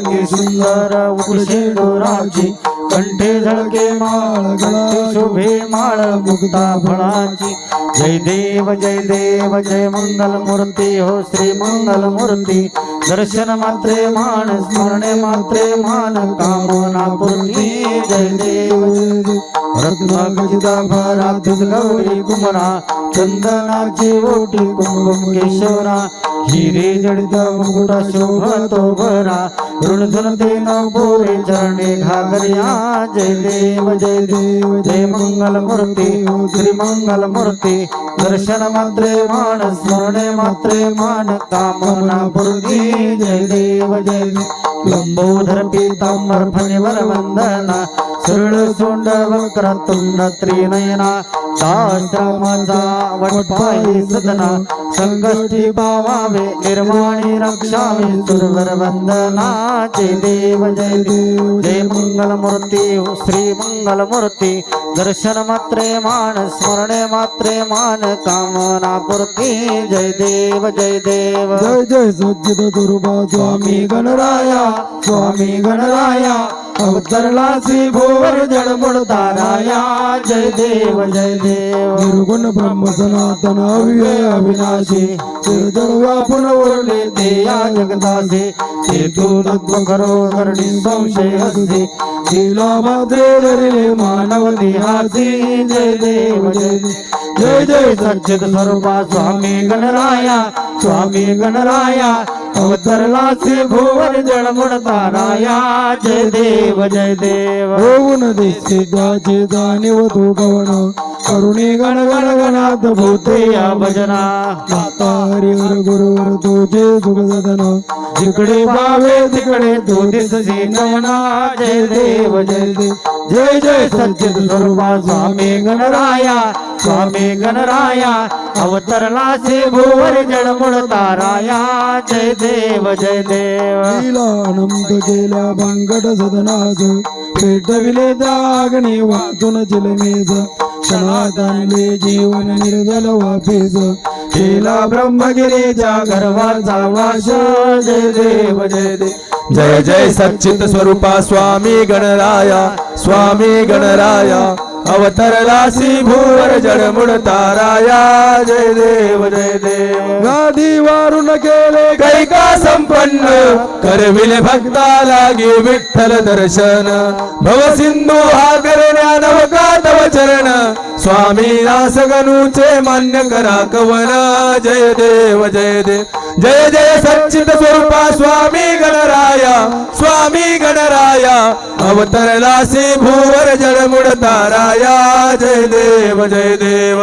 सर्वांगी सुंदर उडसे दोराची कंठे झळके माळ गळा शोभे माळ मुक्ता फळाची. जय देव जय देव जय मंगल मूर्ती हो श्री मंगल मूर्ती. दर्शन मात्रे मान स्मरणे मात्रे मान कामना पूर्ती. जय देव जय देव भरा गौरी कुमरा. चंदनाची ओटी कुंकुम केशवरा. हिरे जडित मुकुटा शोभतो भरा ऋणधन न बोरे चरणे घागरिया. जय देव जय देव जय मंगल मूर्ती. श्री मंगल मूर्ती. दर्शन मात्रे मान स्मरणे मात्रे मान कामना पूर्ती जय देव जय देव. लंबोधर पीतांबर फणीवर वंदना सुरळ सोंड वक्र तुंड त्रिनयना सहस्रमाचा वटपायी सदना संकष्टी पावावे निर्वाणी रक्षावे सुरवर वंदना जय देव जय देव जय मंगल मूर्ती श्री मंगल मूर्ती दर्शन मात्रे मान स्मरणे मात्रे मान कामना पूर्ती जय देव जय देव। जय जय सज्जित दुर्बा स्वामी गणराया। स्वामी गणराया अवतरला श्री भोवर जडमुड ताराया जय देव जय देव. निर्गुण ब्रह्म सनातन अव्यय अविनाशी जड व्यापून ओरले ते या जगदासे ते तू तत्व करो करणी संशय असते दिला मात्रे मानव निहासी जय देव जय देव जय जय सच्चित स्वरूपा स्वामी गणराया स्वामी गणराया अवतरला श्री भुवर जडमुड ताराया जय देव जय देव भुवन दिसते गाजे जाणीव तू गवन करुणे गण गण गणात भूते या भजना. माता हरिहर गुरुवर तुझे सुख सदन जिकडे पावे तिकडे तो दिसजे नयना. जय देव जय देव जय जय सच्चित स्वरूपा. स्वामी गणराया स्वामी गणराया. अवतरला से भुवर जडमुड ताराया. जय देव जय देव. लीला अनंत केल्या भांगट सदनाज. पेटविले दागणे वाचून जिलमेज. क्षणात जीवन निर्जल वापेज केला ब्रह्मगिरीच्या गर्भाचा वास. जय देव जय देव जय जय सच्चित स्वरूपा स्वामी गणराया स्वामी गणराया. अवतरलासी भूवर जडमुड ताराया जय देव जय देव. गादी वारून केले कैका संपन्न करविले भक्ता लागी विठ्ठल दर्शन. भव सिंधू हा करण्या नवका तव चरण. स्वामी दास गणूचे मान्य करा कवन. जय देव जय देव जय जय सच्चित स्वरूपा स्वामी गणराया स्वामी गणराया. अवतरलासी भूवर जडमुड ताराया. जय देव जय देव.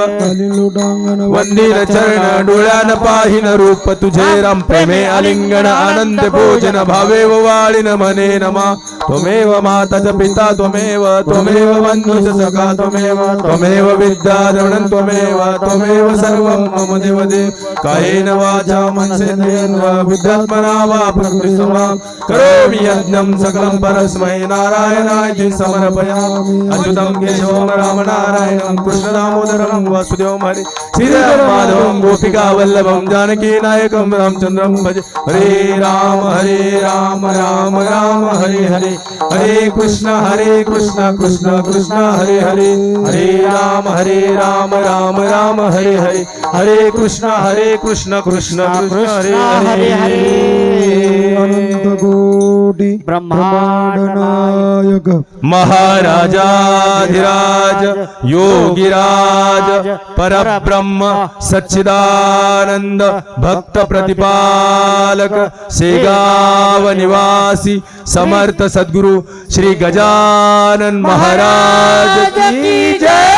वंदिल चरण डोळ्यान पाहिन रूप तुझे राम प्रेमे आलिंगन आनंद भोजन भावेव वाळीन मने नमा. त्वमेव माता च पिता त्वमेव त्वमेव बंधुच सखा त्वमेव त्वमेव विद्या द्रवणं त्वमेव त्वमेव सर्वं मम देव देव. कायेन वाचा वा बुद्धात्मना वा प्रकृतिसमा. करोमि यज्ञं सकलं परस्मै नारायणाय समर्पयामि। अच्युतं केशवं राम नारायणं कृष्णदामोदरं वासुदेवं हरे। श्रीधरं माधवं गोपिका वल्लभं जानकी नायकं रामचन्द्रं भज। हरे राम हरे राम राम राम हरे हरे। हरे कृष्ण हरे कृष्ण कृष्ण कृष्ण हरे हरे। हरे राम हरे राम राम राम हरे हरे। हरे कृष्ण हरे कृष्ण कृष्ण कृष्ण हरे हरे। हरे। अनंत कोटी ब्रह्मांड नायक महाराजाधिराज योगिराज परब्रह्म सच्चिदानंद भक्त प्रतिपालक शेगाव निवासी समर्थ सद्गुरु श्री गजानन महाराज की जय।